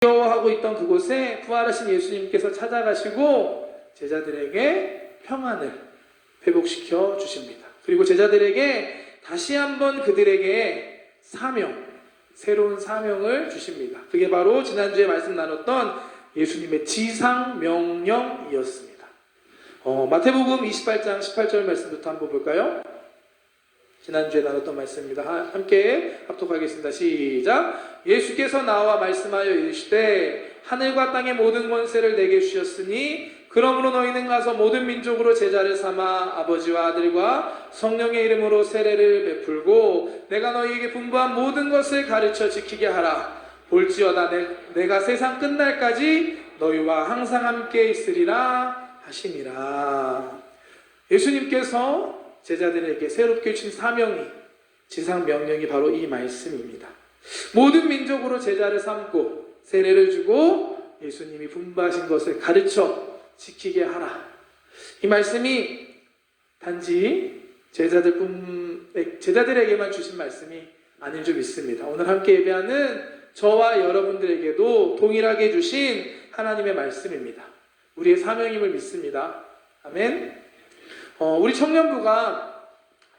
두려워하고 있던 그곳에 부활하신 예수님께서 찾아가시고 제자들에게 평안을 회복시켜 주십니다. 그리고 제자들에게 다시 한번 그들에게 사명, 새로운 사명을 주십니다. 그게 바로 지난주에 말씀 나눴던 예수님의 지상 명령이었습니다. 어, 마태복음 28장 18절 말씀부터 한번 볼까요? 지난주에 나눴던 말씀입니다. 하- 함께 합독하겠습니다. 시작. 예수께서 나와 말씀하여 이르시되 하늘과 땅의 모든 권세를 내게 주셨으니 그러므로 너희는 가서 모든 민족으로 제자를 삼아 아버지와 아들과 성령의 이름으로 세례를 베풀고 내가 너희에게 분부한 모든 것을 가르쳐 지키게 하라. 볼지어다 내, 내가 세상 끝날까지 너희와 항상 함께 있으리라 하시니라. 예수님께서 제자들에게 새롭게 주신 사명이 지상 명령이 바로 이 말씀입니다. 모든 민족으로 제자를 삼고 세례를 주고 예수님이 분부하신 것을 가르쳐 지키게 하라. 이 말씀이 단지 제자들뿐 제자들에게만 주신 말씀이 아닌 줄 믿습니다. 오늘 함께 예배하는 저와 여러분들에게도 동일하게 주신 하나님의 말씀입니다. 우리의 사명임을 믿습니다. 아멘. 어, 우리 청년부가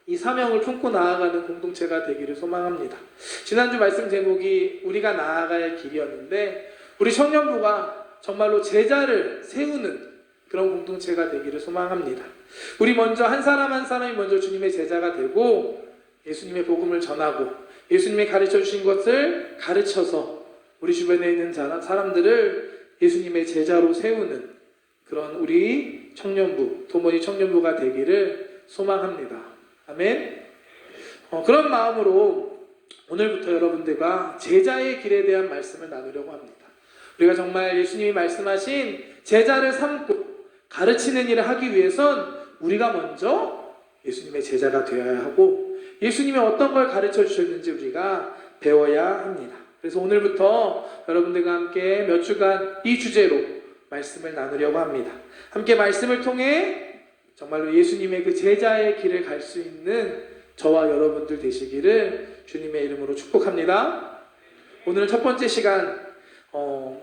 이 사명을 품고 나아가는 공동체가 되기를 소망합니다. 지난주 말씀 제목이 우리가 나아갈 길이었는데 우리 청년부가 정말로 제자를 세우는 그런 공동체가 되기를 소망합니다. 우리 먼저 한 사람 한 사람이 먼저 주님의 제자가 되고 예수님의 복음을 전하고 예수님이 가르쳐 주신 것을 가르쳐서 우리 주변에 있는 자- 사람들을 예수님의 제자로 세우는 그런 우리 청년부, 도모니 청년부가 되기를 소망합니다. 아멘. 어, 그런 마음으로 오늘부터 여러분들과 제자의 길에 대한 말씀을 나누려고 합니다. 우리가 정말 예수님이 말씀하신 제자를 삼고 가르치는 일을 하기 위해선 우리가 먼저 예수님의 제자가 되어야 하고 예수님이 어떤 걸 가르쳐 주셨는지 우리가 배워야 합니다. 그래서 오늘부터 여러분들과 함께 몇 주간 이 주제로 말씀을 나누려고 합니다. 함께 말씀을 통해 정말로 예수님의 그 제자의 길을 갈 수 있는 저와 여러분들 되시기를 주님의 이름으로 축복합니다. 오늘 첫 번째 시간, 어,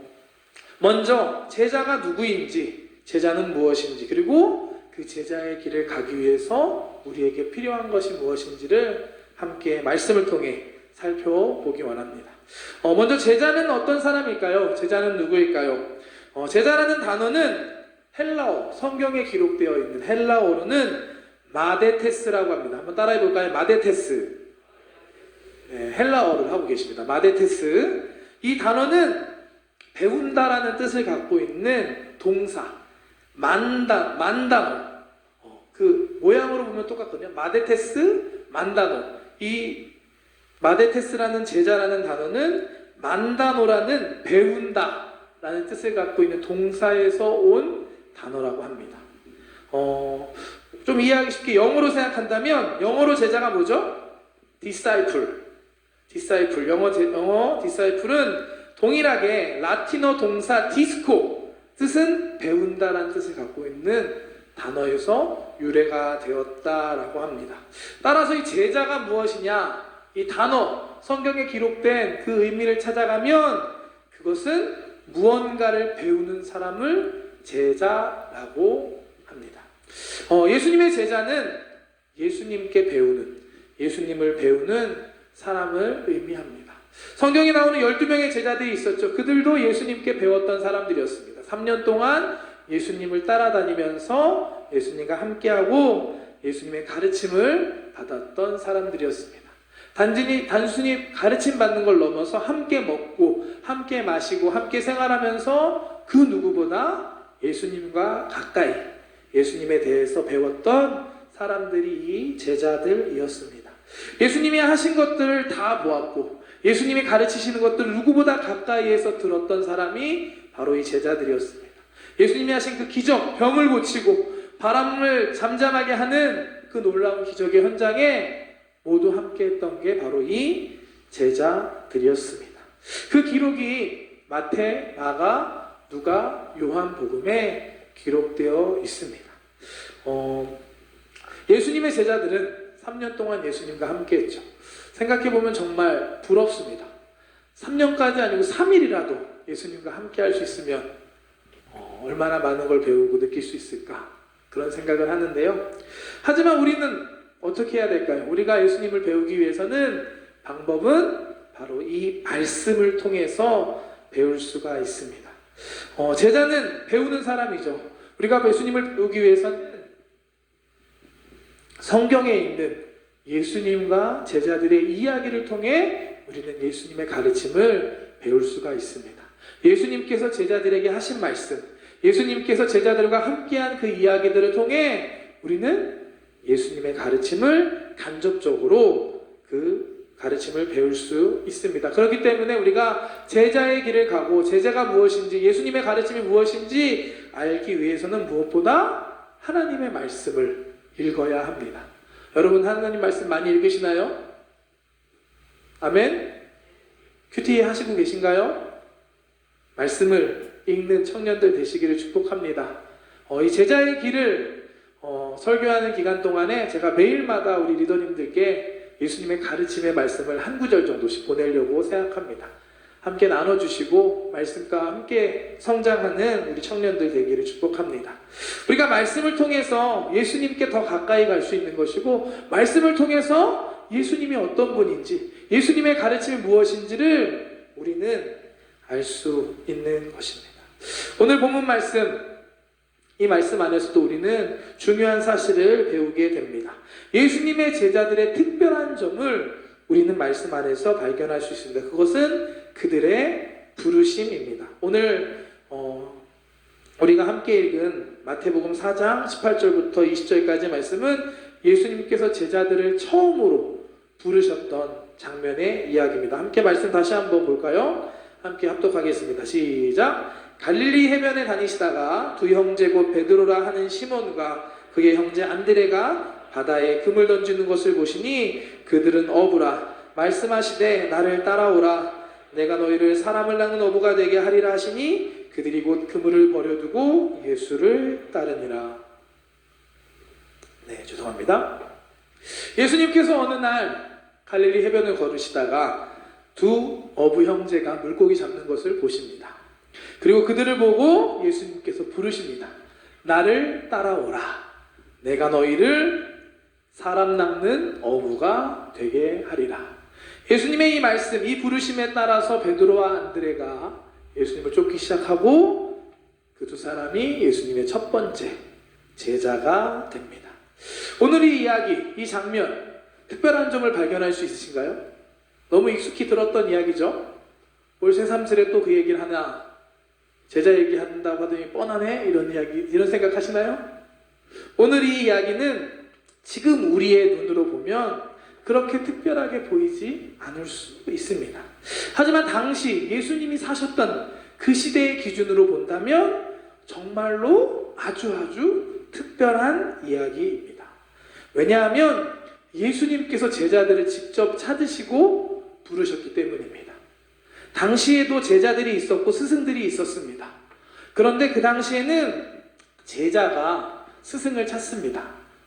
먼저 제자가 누구인지, 제자는 무엇인지, 그리고 그 제자의 길을 가기 위해서 우리에게 필요한 것이 무엇인지를 함께 말씀을 통해 살펴보기 원합니다. 어, 먼저 제자는 어떤 사람일까요? 제자는 누구일까요? 어, 제자라는 단어는 헬라어, 성경에 기록되어 있는 헬라어로는 마데테스라고 합니다. 한번 따라해 볼까요? 마데테스. 네, 헬라어를 하고 계십니다. 마데테스. 이 단어는 배운다라는 뜻을 갖고 있는 동사, 만다, 만다노. 어, 그 모양으로 보면 똑같거든요. 마데테스, 만다노. 이 마데테스라는 제자라는 단어는 만다노라는 배운다 라는 뜻을 갖고 있는 동사에서 온 단어라고 합니다. 어, 좀 이해하기 쉽게 영어로 생각한다면 영어로 제자가 뭐죠? disciple. disciple. 영어 제, 영어 disciple은 동일하게 라틴어 동사 디스코 뜻은 배운다라는 뜻을 갖고 있는 단어에서 유래가 되었다라고 합니다. 따라서 이 제자가 무엇이냐? 이 단어 성경에 기록된 그 의미를 찾아가면 그것은 무언가를 배우는 사람을 제자라고 합니다. 어, 예수님의 제자는 예수님께 배우는, 예수님을 배우는 사람을 의미합니다. 성경에 나오는 12명의 제자들이 있었죠. 그들도 예수님께 배웠던 사람들이었습니다. 3년 동안 예수님을 따라다니면서 예수님과 함께하고 예수님의 가르침을 받았던 사람들이었습니다. 단순히, 단순히 가르침 받는 걸 넘어서 함께 먹고, 함께 마시고, 함께 생활하면서 그 누구보다 예수님과 가까이 예수님에 대해서 배웠던 사람들이 이 제자들이었습니다. 예수님이 하신 것들을 다 보았고 예수님이 가르치시는 것들을 누구보다 가까이에서 들었던 사람이 바로 이 제자들이었습니다. 예수님이 하신 그 기적, 병을 고치고 바람을 잠잠하게 하는 그 놀라운 기적의 현장에 모두 함께 했던 게 바로 이 제자들이었습니다. 그 기록이 마태, 마가, 누가, 요한 복음에 기록되어 있습니다. 어, 예수님의 제자들은 3년 동안 예수님과 함께 했죠. 생각해 보면 정말 부럽습니다. 3년까지 아니고 3일이라도 예수님과 함께 할 수 있으면 어, 얼마나 많은 걸 배우고 느낄 수 있을까 그런 생각을 하는데요. 하지만 우리는 어떻게 해야 될까요? 우리가 예수님을 배우기 위해서는 방법은 바로 이 말씀을 통해서 배울 수가 있습니다. 어, 제자는 배우는 사람이죠. 우리가 예수님을 배우기 위해서는 성경에 있는 예수님과 제자들의 이야기를 통해 우리는 예수님의 가르침을 배울 수가 있습니다. 예수님께서 제자들에게 하신 말씀, 예수님께서 제자들과 함께한 그 이야기들을 통해 우리는 예수님의 가르침을 간접적으로 그 가르침을 배울 수 있습니다. 그렇기 때문에 우리가 제자의 길을 가고 제자가 무엇인지 예수님의 가르침이 무엇인지 알기 위해서는 무엇보다 하나님의 말씀을 읽어야 합니다. 여러분 하나님 말씀 많이 읽으시나요? 아멘. 큐티 하시고 계신가요? 말씀을 읽는 청년들 되시기를 축복합니다. 어, 이 제자의 길을 어, 설교하는 기간 동안에 제가 매일마다 우리 리더님들께 예수님의 가르침의 말씀을 한 구절 정도씩 보내려고 생각합니다. 함께 나눠주시고 말씀과 함께 성장하는 우리 청년들 되기를 축복합니다. 우리가 말씀을 통해서 예수님께 더 가까이 갈 수 있는 것이고 말씀을 통해서 예수님이 어떤 분인지 예수님의 가르침이 무엇인지를 우리는 알 수 있는 것입니다. 오늘 본문 말씀 이 말씀 안에서도 우리는 중요한 사실을 배우게 됩니다. 예수님의 제자들의 특별한 점을 우리는 말씀 안에서 발견할 수 있습니다. 그것은 그들의 부르심입니다. 오늘 어, 우리가 함께 읽은 마태복음 4장 18절부터 20절까지 말씀은 예수님께서 제자들을 처음으로 부르셨던 장면의 이야기입니다. 함께 말씀 다시 한번 볼까요? 함께 합독하겠습니다. 시작. 갈릴리 해변에 다니시다가 두 형제 곧 베드로라 하는 시몬과 그의 형제 안드레가 바다에 금을 던지는 것을 보시니 그들은 어부라 말씀하시되 나를 따라오라 내가 너희를 사람을 낳는 어부가 되게 하리라 하시니 그들이 곧 그물을 버려두고 예수를 따르니라. 네, 죄송합니다. 예수님께서 어느 날 갈릴리 해변을 걸으시다가 두 어부 형제가 물고기 잡는 것을 보십니다. 그리고 그들을 보고 예수님께서 부르십니다. 나를 따라오라. 내가 너희를 사람 낚는 어부가 되게 하리라. 예수님의 이 말씀, 이 부르심에 따라서 베드로와 안드레가 예수님을 쫓기 시작하고 그 두 사람이 예수님의 첫 번째 제자가 됩니다. 오늘 이 이야기, 이 장면, 특별한 점을 발견할 수 있으신가요? 너무 익숙히 들었던 이야기죠? 올 새삼스레 또 그 얘기를 하나, 제자 얘기한다고 하더니 뻔하네? 이런 이야기, 이런 생각 하시나요? 오늘 이 이야기는 지금 우리의 눈으로 보면 그렇게 특별하게 보이지 않을 수 있습니다. 하지만 당시 예수님이 사셨던 그 시대의 기준으로 본다면 정말로 아주 아주 특별한 이야기입니다. 왜냐하면 예수님께서 제자들을 직접 찾으시고 부르셨기 때문입니다. 당시에도 제자들이 있었고 스승들이 있었습니다. 그런데 그 당시에는 제자가 스승을 찾습니다.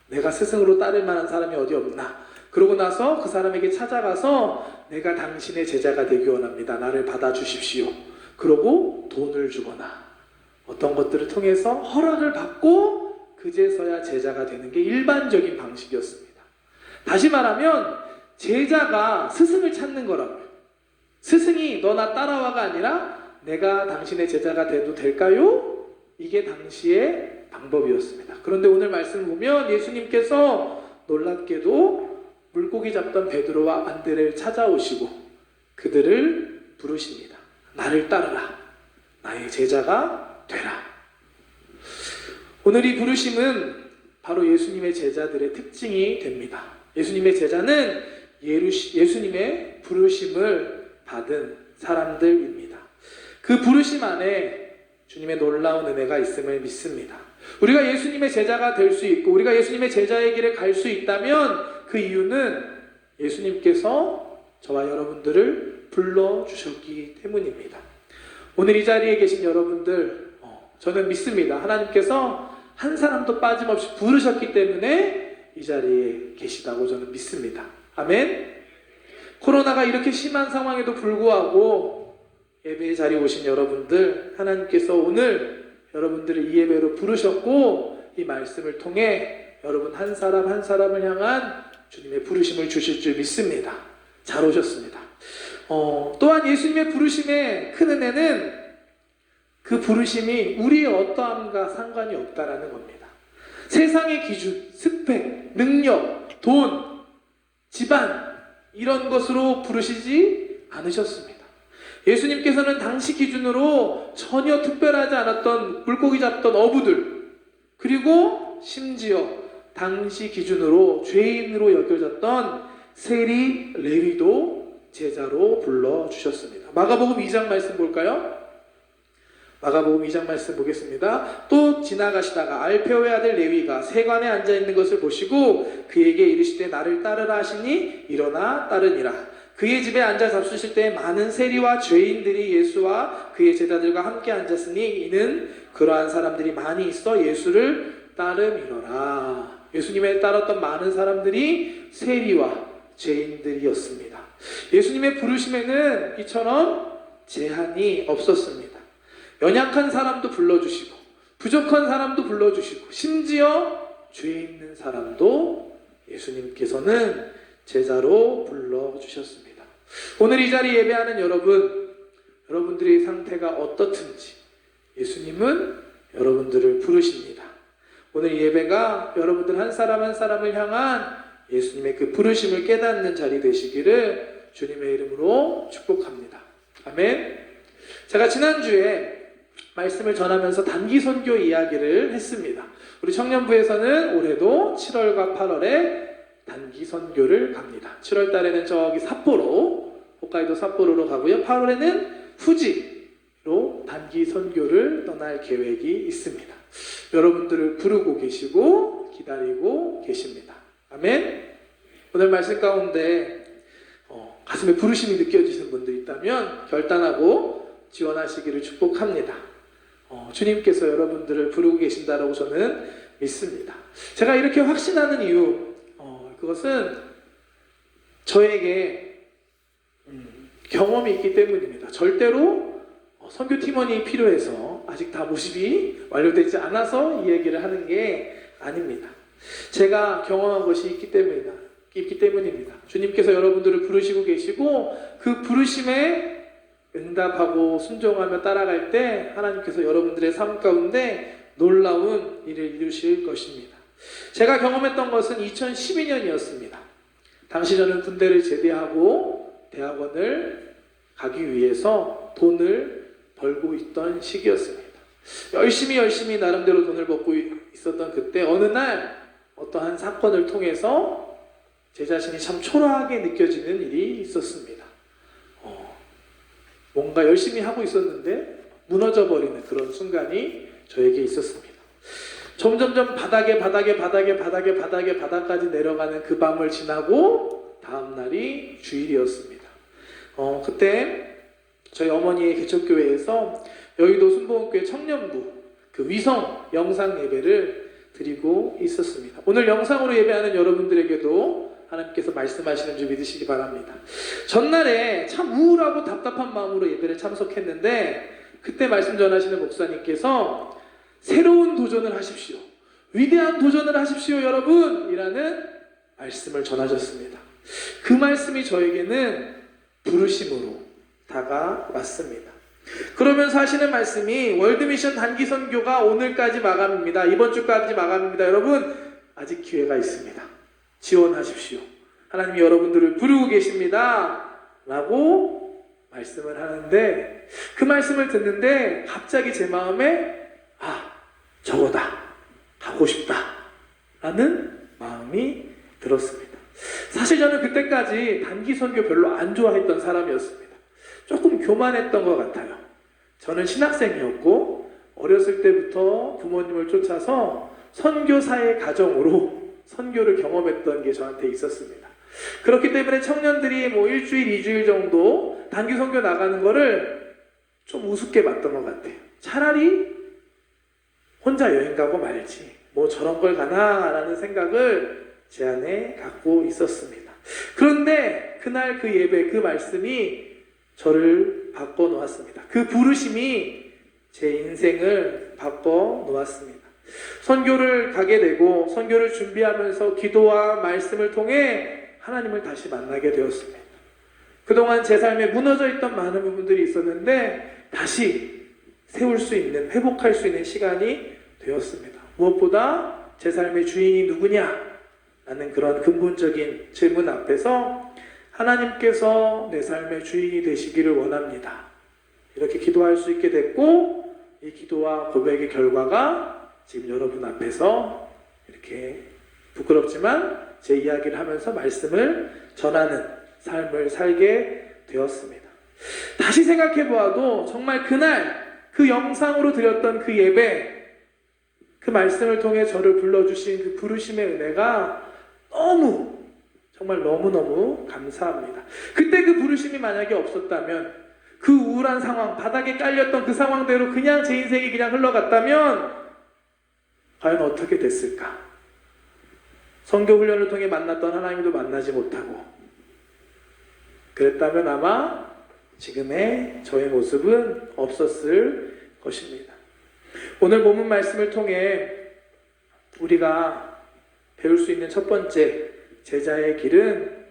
내가 스승으로 따를 만한 사람이 어디 없나? 그러고 나서 그 사람에게 찾아가서 내가 당신의 제자가 되기 원합니다. 나를 받아주십시오. 그러고 돈을 주거나 어떤 것들을 통해서 허락을 받고 그제서야 제자가 되는 게 일반적인 방식이었습니다. 다시 말하면 제자가 스승을 찾는 거라고요. 스승이 너나 따라와가 아니라 내가 당신의 제자가 돼도 될까요? 이게 당시의 방법이었습니다. 그런데 오늘 말씀을 보면 예수님께서 놀랍게도 물고기 잡던 베드로와 안드레를 찾아오시고 그들을 부르십니다. 나를 따르라. 나의 제자가 되라. 오늘 이 부르심은 바로 예수님의 제자들의 특징이 됩니다. 예수님의 제자는 예루시, 예수님의 부르심을 받은 사람들입니다. 그 부르심 안에 주님의 놀라운 은혜가 있음을 믿습니다. 우리가 예수님의 제자가 될 수 있고 우리가 예수님의 제자의 길에 갈 수 있다면 그 이유는 예수님께서 저와 여러분들을 불러 주셨기 때문입니다. 오늘 이 자리에 계신 여러분들, 어, 저는 믿습니다. 하나님께서 한 사람도 빠짐없이 부르셨기 때문에 이 자리에 계시다고 저는 믿습니다. 아멘. 코로나가 이렇게 심한 상황에도 불구하고 예배의 자리에 오신 여러분들, 하나님께서 오늘 여러분들을 이 예배로 부르셨고, 이 말씀을 통해 여러분 한 사람 한 사람을 향한 주님의 부르심을 주실 줄 믿습니다. 잘 오셨습니다. 어, 또한 예수님의 부르심의 큰 은혜는 그 부르심이 우리의 어떠함과 상관이 없다라는 겁니다. 세상의 기준, 스펙, 능력, 돈, 집안 이런 것으로 부르시지 않으셨습니다. 예수님께서는 당시 기준으로 전혀 특별하지 않았던 물고기 잡던 어부들 그리고 심지어 당시 기준으로 죄인으로 여겨졌던 세리 레위도 제자로 불러 주셨습니다. 마가복음 2장 말씀 볼까요? 마가복음 2장 말씀 보겠습니다. 또 지나가시다가 알페오의 아들 레위가 세관에 앉아 있는 것을 보시고 그에게 이르시되 나를 따르라 하시니 일어나 따르니라. 그의 집에 앉아 잡수실 때 많은 세리와 죄인들이 예수와 그의 제자들과 함께 앉았으니 이는 그러한 사람들이 많이 있어 예수를 따름이로라. 예수님을 따랐던 많은 사람들이 세리와 죄인들이었습니다. 예수님의 부르심에는 이처럼 제한이 없었습니다. 연약한 사람도 불러주시고 부족한 사람도 불러주시고 심지어 죄 있는 사람도 예수님께서는 제자로 불러주셨습니다. 오늘 이 자리 예배하는 여러분, 여러분들의 상태가 어떻든지 예수님은 여러분들을 부르십니다. 오늘 예배가 여러분들 한 사람 한 사람을 향한 예수님의 그 부르심을 깨닫는 자리 되시기를 주님의 이름으로 축복합니다. 아멘. 제가 지난주에 말씀을 전하면서 단기 선교 이야기를 했습니다. 우리 청년부에서는 올해도 7월과 8월에 단기 선교를 갑니다. 7월 달에는 저기 삿포로, 홋카이도 삿포로로 가고요. 8월에는 후지로 단기 선교를 떠날 계획이 있습니다. 여러분들을 부르고 계시고 기다리고 계십니다. 아멘. 오늘 말씀 가운데 어, 가슴에 부르심이 느껴지시는 분들 있다면 결단하고 지원하시기를 축복합니다. 어, 주님께서 여러분들을 부르고 계신다라고 저는 믿습니다. 제가 이렇게 확신하는 이유, 어, 그것은 저에게 음, 경험이 있기 때문입니다. 절대로 어, 선교 팀원이 필요해서 아직 다 모집이 완료되지 않아서 이 얘기를 하는 게 아닙니다. 제가 경험한 것이 있기 때문이다. 있기 때문입니다. 주님께서 여러분들을 부르시고 계시고 그 부르심에 응답하고 순종하며 따라갈 때 하나님께서 여러분들의 삶 가운데 놀라운 일을 이루실 것입니다. 제가 경험했던 것은 2012년이었습니다. 당시 저는 군대를 제대하고 대학원을 가기 위해서 돈을 벌고 있던 시기였습니다. 열심히 열심히 나름대로 돈을 벌고 있었던 그때 어느 날 어떠한 사건을 통해서 제 자신이 참 초라하게 느껴지는 일이 있었습니다. 어, 뭔가 열심히 하고 있었는데 무너져 버리는 그런 순간이 저에게 있었습니다. 점점점 바닥에 바닥에 바닥에 바닥에 바닥에 바닥까지 내려가는 그 밤을 지나고 다음 날이 주일이었습니다. 어, 그때 저희 어머니의 개척교회에서 여의도 순복음교회 청년부 그 위성 영상 예배를 드리고 있었습니다. 오늘 영상으로 예배하는 여러분들에게도 하나님께서 말씀하시는 줄 믿으시기 바랍니다. 전날에 참 우울하고 답답한 마음으로 예배를 참석했는데 그때 말씀 전하시는 목사님께서 새로운 도전을 하십시오. 위대한 도전을 하십시오, 여러분! 이라는 말씀을 전하셨습니다. 그 말씀이 저에게는 부르심으로 다가왔습니다. 그러면서 하시는 말씀이 월드미션 단기 선교가 오늘까지 마감입니다. 이번 주까지 마감입니다. 여러분, 아직 기회가 있습니다. 지원하십시오. 하나님이 여러분들을 부르고 계십니다. 라고 말씀을 하는데 그 말씀을 듣는데 갑자기 제 마음에 아, 저거다. 하고 싶다. 라는 마음이 들었습니다. 사실 저는 그때까지 단기 선교 별로 안 좋아했던 사람이었습니다. 조금 교만했던 것 같아요. 저는 신학생이었고 어렸을 때부터 부모님을 쫓아서 선교사의 가정으로 선교를 경험했던 게 저한테 있었습니다. 그렇기 때문에 청년들이 뭐 일주일, 이주일 정도 단기 선교 나가는 거를 좀 우습게 봤던 것 같아요. 차라리 혼자 여행 가고 말지. 뭐 저런 걸 가나라는 생각을 제 안에 갖고 있었습니다. 그런데 그날 그 예배, 그 말씀이 저를 바꿔 놓았습니다. 그 부르심이 제 인생을 바꿔 놓았습니다. 선교를 가게 되고 선교를 준비하면서 기도와 말씀을 통해 하나님을 다시 만나게 되었습니다. 그동안 제 삶에 무너져 있던 많은 부분들이 있었는데 다시 세울 수 있는 회복할 수 있는 시간이 되었습니다. 무엇보다 제 삶의 주인이 누구냐? 라는 그런 근본적인 질문 앞에서 하나님께서 내 삶의 주인이 되시기를 원합니다. 이렇게 기도할 수 있게 됐고 이 기도와 고백의 결과가 지금 여러분 앞에서 이렇게 부끄럽지만 제 이야기를 하면서 말씀을 전하는 삶을 살게 되었습니다. 다시 생각해 보아도 정말 그날 그 영상으로 드렸던 그 예배 그 말씀을 통해 저를 불러주신 그 부르심의 은혜가 너무 정말 너무너무 감사합니다. 그때 그 부르심이 만약에 없었다면 그 우울한 상황, 바닥에 깔렸던 그 상황대로 그냥 제 인생이 그냥 흘러갔다면 과연 어떻게 됐을까? 성교 훈련을 통해 만났던 하나님도 만나지 못하고 그랬다면 아마 지금의 저의 모습은 없었을 것입니다. 오늘 본문 말씀을 통해 우리가 배울 수 있는 첫 번째 제자의 길은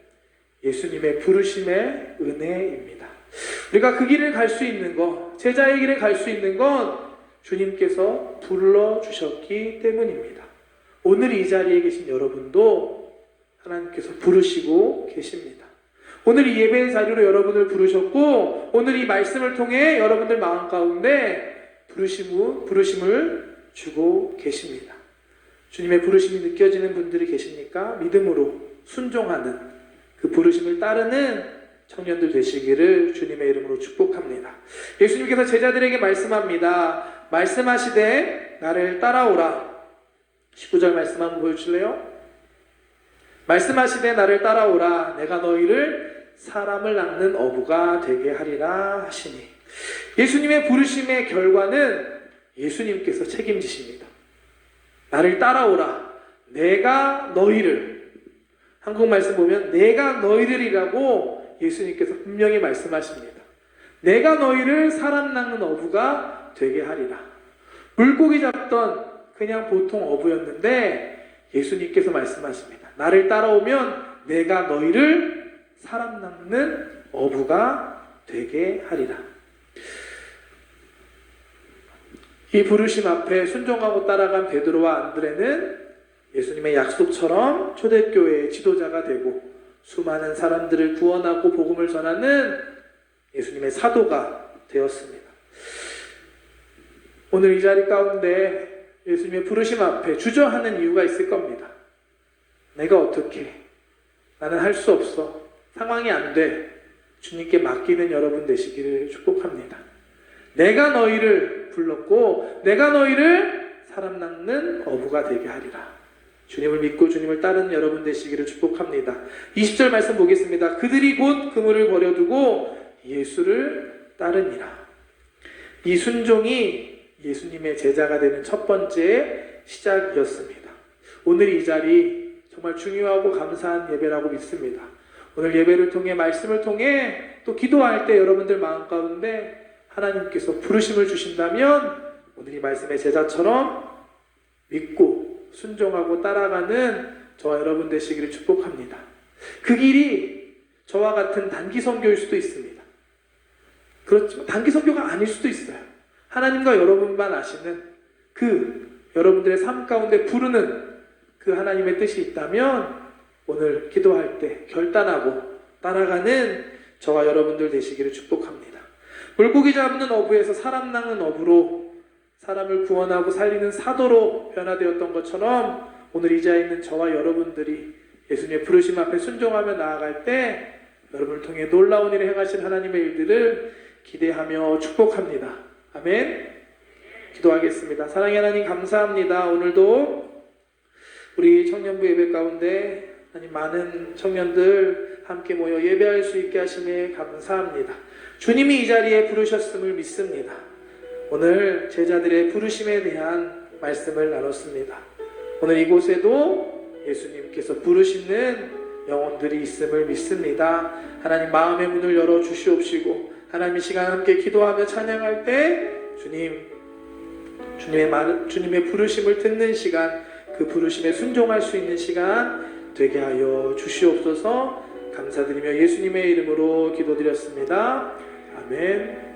예수님의 부르심의 은혜입니다. 우리가 그 길을 갈 수 있는 것, 제자의 길을 갈 수 있는 건 주님께서 불러주셨기 때문입니다. 오늘 이 자리에 계신 여러분도 하나님께서 부르시고 계십니다. 오늘 이 예배의 자리로 여러분을 부르셨고, 오늘 이 말씀을 통해 여러분들 마음 가운데 부르심을, 부르심을 주고 계십니다. 주님의 부르심이 느껴지는 분들이 계십니까? 믿음으로 순종하는 그 부르심을 따르는 청년들 되시기를 주님의 이름으로 축복합니다. 예수님께서 제자들에게 말씀합니다. 말씀하시되 나를 따라오라. 19절 말씀 한번 보여주실래요? 말씀하시되 나를 따라오라. 내가 너희를 사람을 낚는 어부가 되게 하리라 하시니. 예수님의 부르심의 결과는 예수님께서 책임지십니다. 나를 따라오라. 내가 너희를 한국 말씀 보면 내가 너희를이라고 예수님께서 분명히 말씀하십니다. 내가 너희를 사람 낚는 어부가 되게 하리라. 물고기 잡던 그냥 보통 어부였는데 예수님께서 말씀하십니다. 나를 따라오면 내가 너희를 사람 낚는 어부가 되게 하리라. 이 부르심 앞에 순종하고 따라간 베드로와 안드레는 예수님의 약속처럼 초대교회의 지도자가 되고 수많은 사람들을 구원하고 복음을 전하는 예수님의 사도가 되었습니다. 오늘 이 자리 가운데 예수님의 부르심 앞에 주저하는 이유가 있을 겁니다. 내가 어떻게? 나는 할 수 없어. 상황이 안 돼. 주님께 맡기는 여러분 되시기를 축복합니다. 내가 너희를 불렀고 내가 너희를 사람 낚는 어부가 되게 하리라. 주님을 믿고 주님을 따르는 여러분 되시기를 축복합니다. 20절 말씀 보겠습니다. 그들이 곧 그물을 버려두고 예수를 따르니라. 이 순종이 예수님의 제자가 되는 첫 번째 시작이었습니다. 오늘 이 자리 정말 중요하고 감사한 예배라고 믿습니다. 오늘 예배를 통해 말씀을 통해 또 기도할 때 여러분들 마음 가운데 하나님께서 부르심을 주신다면 오늘 이 말씀의 제자처럼 믿고 순종하고 따라가는 저와 여러분 되시기를 축복합니다. 그 길이 저와 같은 단기 선교일 수도 있습니다. 그렇지만 단기 선교가 아닐 수도 있어요. 하나님과 여러분만 아시는 그 여러분들의 삶 가운데 부르는 그 하나님의 뜻이 있다면 오늘 기도할 때 결단하고 따라가는 저와 여러분들 되시기를 축복합니다. 물고기 잡는 어부에서 사람 낚는 어부로 사람을 구원하고 살리는 사도로 변화되었던 것처럼 오늘 이 자리에 있는 저와 여러분들이 예수님의 부르심 앞에 순종하며 나아갈 때 여러분을 통해 놀라운 일을 행하신 하나님의 일들을 기대하며 축복합니다. 아멘. 기도하겠습니다. 사랑의 하나님 감사합니다. 오늘도 우리 청년부 예배 가운데 하나님 많은 청년들 함께 모여 예배할 수 있게 하심에 감사합니다. 주님이 이 자리에 부르셨음을 믿습니다. 오늘 제자들의 부르심에 대한 말씀을 나눴습니다. 오늘 이곳에도 예수님께서 부르시는 영혼들이 있음을 믿습니다. 하나님 마음의 문을 열어 주시옵시고 하나님 이 시간 함께 기도하며 찬양할 때 주님 주님의 말 주님의 부르심을 듣는 시간 그 부르심에 순종할 수 있는 시간 되게 하여 주시옵소서 감사드리며 예수님의 이름으로 기도드렸습니다. 아멘.